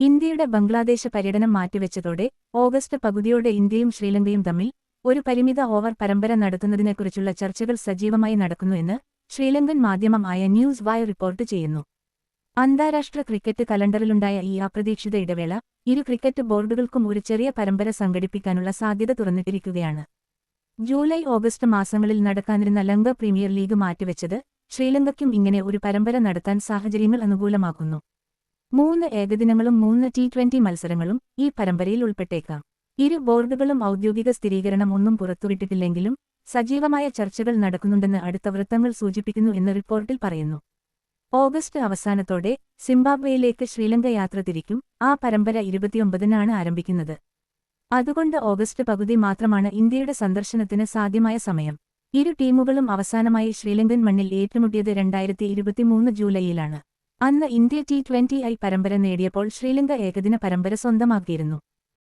ഇന്ത്യയുടെ ബംഗ്ലാദേശ് പര്യടനം മാറ്റിവെച്ചതോടെ ഓഗസ്റ്റ് പകുതിയോടെ ഇന്ത്യയും ശ്രീലങ്കയും തമ്മിൽ ഒരു പരിമിത ഓവർ പരമ്പര നടത്തുന്നതിനെക്കുറിച്ചുള്ള ചർച്ചകൾ സജീവമായി നടക്കുന്നുവെന്ന് ശ്രീലങ്കൻ മാധ്യമമായ ന്യൂസ് വായ് റിപ്പോർട്ട് ചെയ്യുന്നു. അന്താരാഷ്ട്ര ക്രിക്കറ്റ് കലണ്ടറിലുണ്ടായ ഈ അപ്രതീക്ഷിത ഇടവേള ഇരു ക്രിക്കറ്റ് ബോർഡുകൾക്കും ഒരു ചെറിയ പരമ്പര സംഘടിപ്പിക്കാനുള്ള സാധ്യത തുറന്നിട്ടിരിക്കുകയാണ്. ജൂലൈ ഓഗസ്റ്റ് മാസങ്ങളിൽ നടക്കാനിരുന്ന ലങ്ക പ്രീമിയർ ലീഗ് മാറ്റിവെച്ചത് ശ്രീലങ്കയ്ക്കും ഇങ്ങനെ ഒരു പരമ്പര നടത്താൻ സാഹചര്യങ്ങൾ അനുകൂലമാക്കുന്നു. മൂന്ന് ഏകദിനങ്ങളും മൂന്ന് ടി ട്വന്റി മത്സരങ്ങളും ഈ പരമ്പരയിൽ ഉൾപ്പെട്ടേക്കാം. ഇരു ബോർഡുകളും ഔദ്യോഗിക സ്ഥിരീകരണം ഒന്നും പുറത്തുവിട്ടിട്ടില്ലെങ്കിലും സജീവമായ ചർച്ചകൾ നടക്കുന്നുണ്ടെന്ന് അടുത്ത വൃത്തങ്ങൾ സൂചിപ്പിക്കുന്നു എന്ന് റിപ്പോർട്ടിൽ പറയുന്നു. ഓഗസ്റ്റ് അവസാനത്തോടെ സിംബാബ്വേയിലേക്ക് ശ്രീലങ്ക യാത്ര തിരിക്കും. ആ പരമ്പര ഇരുപത്തിയൊമ്പതിനാണ് ആരംഭിക്കുന്നത്. അതുകൊണ്ട് ഓഗസ്റ്റ് പകുതി മാത്രമാണ് ഇന്ത്യയുടെ സന്ദർശനത്തിന് സാധ്യമായ സമയം. ഇരു ടീമുകളും അവസാനമായി ശ്രീലങ്കൻ മണ്ണിൽ ഏറ്റുമുട്ടിയത് രണ്ടായിരത്തി ഇരുപത്തിമൂന്ന് ജൂലൈയിലാണ്. അന്ന് ഇന്ത്യ ടി ട്വന്റി ഐ പരമ്പര നേടിയപ്പോൾ ശ്രീലങ്ക ഏകദിന പരമ്പര സ്വന്തമാക്കിയിരുന്നു.